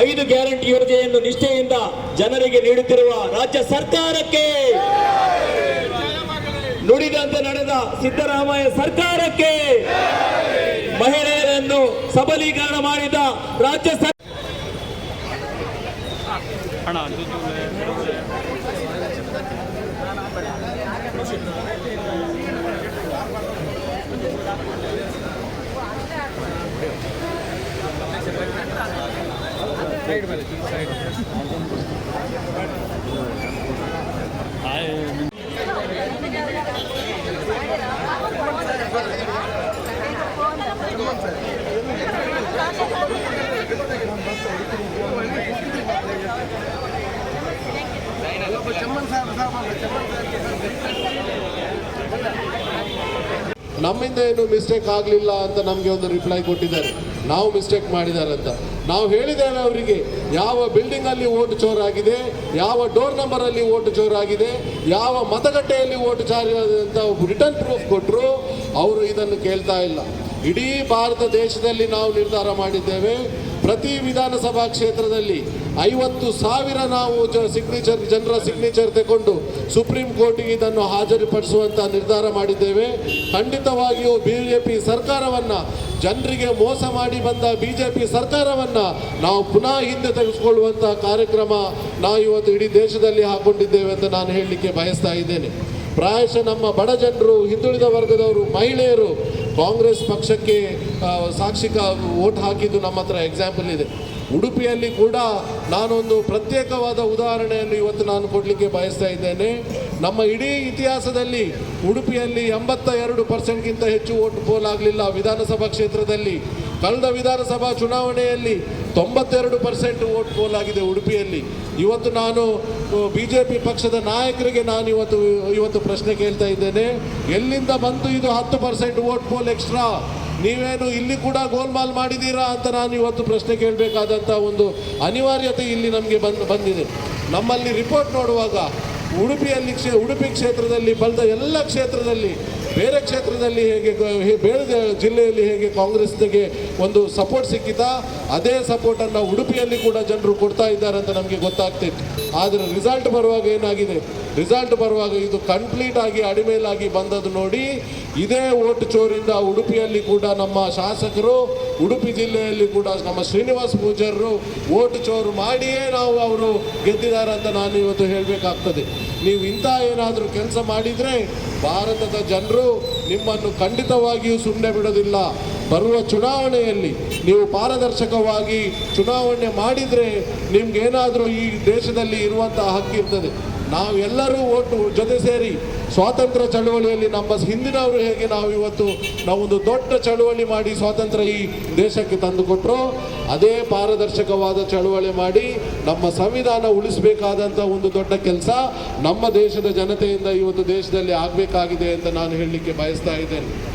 ಐದು ಗ್ಯಾರಂಟಿ ಯೋಜನೆಯನ್ನು ನಿಷ್ಠೆಯಿಂದ ಜನರಿಗೆ ನೀಡುತ್ತಿರುವ ರಾಜ್ಯ ಸರ್ಕಾರಕ್ಕೆ ನುಡಿದಂತೆ ನಡೆದ ಸಿದ್ದರಾಮಯ್ಯ ಸರ್ಕಾರಕ್ಕೆ ಮಹಿಳೆಯರನ್ನು ಸಬಲೀಕರಣ ಮಾಡಿದ ರಾಜ್ಯ ಸರ್ಕಾರ ಅಣ್ಣ ಅದು ನಮ್ಮಿಂದ ಏನು ಮಿಸ್ಟೇಕ್ ಆಗಲಿಲ್ಲ ಅಂತ ನಮಗೆ ಒಂದು ರಿಪ್ಲೈ ಕೊಟ್ಟಿದ್ದಾರೆ. ನಾವು ಮಿಸ್ಟೇಕ್ ಮಾಡಿದಾರಂತ. ನಾವು ಹೇಳಿದ್ದೇವೆ ಅವರಿಗೆ, ಯಾವ ಬಿಲ್ಡಿಂಗ್ ಅಲ್ಲಿ ಓಟ್ ಚೋರಾಗಿದೆ, ಯಾವ ಡೋರ್ ನಂಬರ್ ಅಲ್ಲಿ ಓಟ್ ಚೋರಾಗಿದೆ, ಯಾವ ಮತಗಟ್ಟೆಯಲ್ಲಿ ಓಟ್ ಚಾರಿ ಅಂತ ರಿಟರ್ನ್ ಪ್ರೂಫ್ ಕೊಟ್ಟರು ಅವರು ಇದನ್ನು ಕೇಳ್ತಾ ಇಲ್ಲ. ಇಡೀ ಭಾರತ ದೇಶದಲ್ಲಿ ನಾವು ನಿರ್ಧಾರ ಮಾಡಿದ್ದೇವೆ. ಪ್ರತಿ ವಿಧಾನಸಭಾ ಕ್ಷೇತ್ರದಲ್ಲಿ ಐವತ್ತು ಸಾವಿರ ನಾವು ಸಿಗ್ನೇಚರ್ ಜನರ ಸಿಗ್ನೇಚರ್ ತಗೊಂಡು ಸುಪ್ರೀಂ ಕೋರ್ಟಿಗೆ ಇದನ್ನು ಹಾಜರುಪಡಿಸುವಂಥ ನಿರ್ಧಾರ ಮಾಡಿದ್ದೇವೆ. ಖಂಡಿತವಾಗಿಯೂ ಬಿ ಜೆ ಪಿ ಸರ್ಕಾರವನ್ನು, ಜನರಿಗೆ ಮೋಸ ಮಾಡಿ ಬಂದ ಬಿ ಜೆ ಪಿ ಸರ್ಕಾರವನ್ನು ನಾವು ಪುನಃ ಹಿಂದೆ ತೆಗೆದುಕೊಳ್ಳುವಂತಹ ಕಾರ್ಯಕ್ರಮ ನಾವು ಇವತ್ತು ಇಡೀ ದೇಶದಲ್ಲಿ ಹಾಕೊಂಡಿದ್ದೇವೆ ಅಂತ ನಾನು ಹೇಳಲಿಕ್ಕೆ ಬಯಸ್ತಾ ಇದ್ದೇನೆ. ಪ್ರಾಯಶಃ ನಮ್ಮ ಬಡ ಜನರು, ಹಿಂದುಳಿದ ವರ್ಗದವರು, ಮಹಿಳೆಯರು ಕಾಂಗ್ರೆಸ್ ಪಕ್ಷಕ್ಕೆ ಸಾಕ್ಷಿಕ ವೋಟ್ ಹಾಕಿದ್ದು ನಮ್ಮ ಹತ್ರ ಎಕ್ಸಾಂಪಲ್ ಇದೆ. ಉಡುಪಿಯಲ್ಲಿ ಕೂಡ ನಾನೊಂದು ಪ್ರತ್ಯೇಕವಾದ ಉದಾಹರಣೆಯನ್ನು ಇವತ್ತು ನಾನು ಕೊಡಲಿಕ್ಕೆ ಬಯಸ್ತಾ ಇದ್ದೇನೆ. ನಮ್ಮ ಇಡೀ ಇತಿಹಾಸದಲ್ಲಿ ಉಡುಪಿಯಲ್ಲಿ ಎಂಬತ್ತ ಎರಡು ಪರ್ಸೆಂಟ್ಗಿಂತ ಹೆಚ್ಚು ವೋಟ್ ಪೋಲ್ ಆಗಲಿಲ್ಲ ವಿಧಾನಸಭಾ ಕ್ಷೇತ್ರದಲ್ಲಿ. ಕಳೆದ ವಿಧಾನಸಭಾ ಚುನಾವಣೆಯಲ್ಲಿ ತೊಂಬತ್ತೆರಡು ಪರ್ಸೆಂಟ್ ವೋಟ್ ಪೋಲ್ ಆಗಿದೆ ಉಡುಪಿಯಲ್ಲಿ. ಇವತ್ತು ನಾನು ಬಿ ಜೆ ಪಿ ಪಕ್ಷದ ನಾಯಕರಿಗೆ ನಾನು ಇವತ್ತು ಇವತ್ತು ಪ್ರಶ್ನೆ ಕೇಳ್ತಾ ಇದ್ದೇನೆ. ಎಲ್ಲಿಂದ ಬಂತು ಇದು ಹತ್ತು ಪರ್ಸೆಂಟ್ ವೋಟ್ ಪೋಲ್ ಎಕ್ಸ್ಟ್ರಾ? ನೀವೇನು ಇಲ್ಲಿ ಕೂಡ ಗೋಲ್ಮಾಲ್ ಮಾಡಿದ್ದೀರಾ ಅಂತ ನಾನು ಇವತ್ತು ಪ್ರಶ್ನೆ ಕೇಳಬೇಕಾದಂಥ ಒಂದು ಅನಿವಾರ್ಯತೆ ಇಲ್ಲಿ ನಮಗೆ ಬಂದು, ಬಂದಿದೆ. ನಮ್ಮಲ್ಲಿ ರಿಪೋರ್ಟ್ ನೋಡುವಾಗ ಉಡುಪಿಯಲ್ಲಿ ಕ್ಷೇ, ಉಡುಪಿ ಕ್ಷೇತ್ರದಲ್ಲಿ ಬಲ್ದ ಎಲ್ಲ ಕ್ಷೇತ್ರದಲ್ಲಿ, ಬೇರೆ ಕ್ಷೇತ್ರದಲ್ಲಿ ಹೇಗೆ ಬೇರೆ ಜಿಲ್ಲೆಯಲ್ಲಿ ಹೇಗೆ ಕಾಂಗ್ರೆಸ್ಗೆ ಒಂದು ಸಪೋರ್ಟ್ ಸಿಕ್ಕಿತಾ, ಅದೇ ಸಪೋರ್ಟನ್ನು ಉಡುಪಿಯಲ್ಲಿ ಕೂಡ ಜನರು ಕೊಡ್ತಾ ಇದ್ದಾರೆ ಅಂತ ನಮಗೆ ಗೊತ್ತಾಗ್ತಿತ್ತು. ಆದರೆ ರಿಸಲ್ಟ್ ಬರುವಾಗ ಏನಾಗಿದೆ? ರಿಸಲ್ಟ್ ಬರುವಾಗ ಇದು ಕಂಪ್ಲೀಟ್ ಆಗಿ ಅಡಿಮೇಲಾಗಿ ಬಂದದ್ದು ನೋಡಿ, ಇದೇ ಓಟ್ ಚೋರಿಂದ ಉಡುಪಿಯಲ್ಲಿ ಕೂಡ ನಮ್ಮ ಶಾಸಕರು, ಉಡುಪಿ ಜಿಲ್ಲೆಯಲ್ಲಿ ಕೂಡ ನಮ್ಮ ಶ್ರೀನಿವಾಸ್ ಪೂಜಾರರು ಓಟ್ ಚೋರು ಮಾಡಿಯೇ ನಾವು ಅವರು ಗೆದ್ದಿದ್ದಾರೆ ಅಂತ ನಾನು ಇವತ್ತು ಹೇಳಬೇಕಾಗ್ತದೆ. ನೀವು ಇಂಥ ಏನಾದರೂ ಕೆಲಸ ಮಾಡಿದರೆ ಭಾರತದ ಜನರು ನಿಮ್ಮನ್ನು ಖಂಡಿತವಾಗಿಯೂ ಸುಮ್ಮನೆ ಬಿಡೋದಿಲ್ಲ. ಬರುವ ಚುನಾವಣೆಯಲ್ಲಿ ನೀವು ಪಾರದರ್ಶಕವಾಗಿ ಚುನಾವಣೆ ಮಾಡಿದರೆ ನಿಮ್ಗೇನಾದರೂ ಈ ದೇಶದಲ್ಲಿ ಇರುವಂತಹ ಹಕ್ಕಿರ್ತದೆ ನಾವೆಲ್ಲರೂ ಒಟ್ಟು ಜೊತೆ ಸೇರಿ ಸ್ವಾತಂತ್ರ್ಯ ಚಳವಳಿಯಲ್ಲಿ ನಮ್ಮ ಹಿಂದಿನವರು ಹೇಗೆ ನಾವು ಇವತ್ತು ನಾವೊಂದು ದೊಡ್ಡ ಚಳುವಳಿ ಮಾಡಿ ಸ್ವಾತಂತ್ರ್ಯ ಈ ದೇಶಕ್ಕೆ ತಂದುಕೊಟ್ರು, ಅದೇ ಪಾರದರ್ಶಕವಾದ ಚಳುವಳಿ ಮಾಡಿ ನಮ್ಮ ಸಂವಿಧಾನ ಉಳಿಸಬೇಕಾದಂಥ ಒಂದು ದೊಡ್ಡ ಕೆಲಸ ನಮ್ಮ ದೇಶದ ಜನತೆಯಿಂದ ಇವತ್ತು ದೇಶದಲ್ಲಿ ಆಗಬೇಕಾಗಿದೆ ಅಂತ ನಾನು ಹೇಳಲಿಕ್ಕೆ ಬಯಸ್ತಾ ಇದ್ದೇನೆ.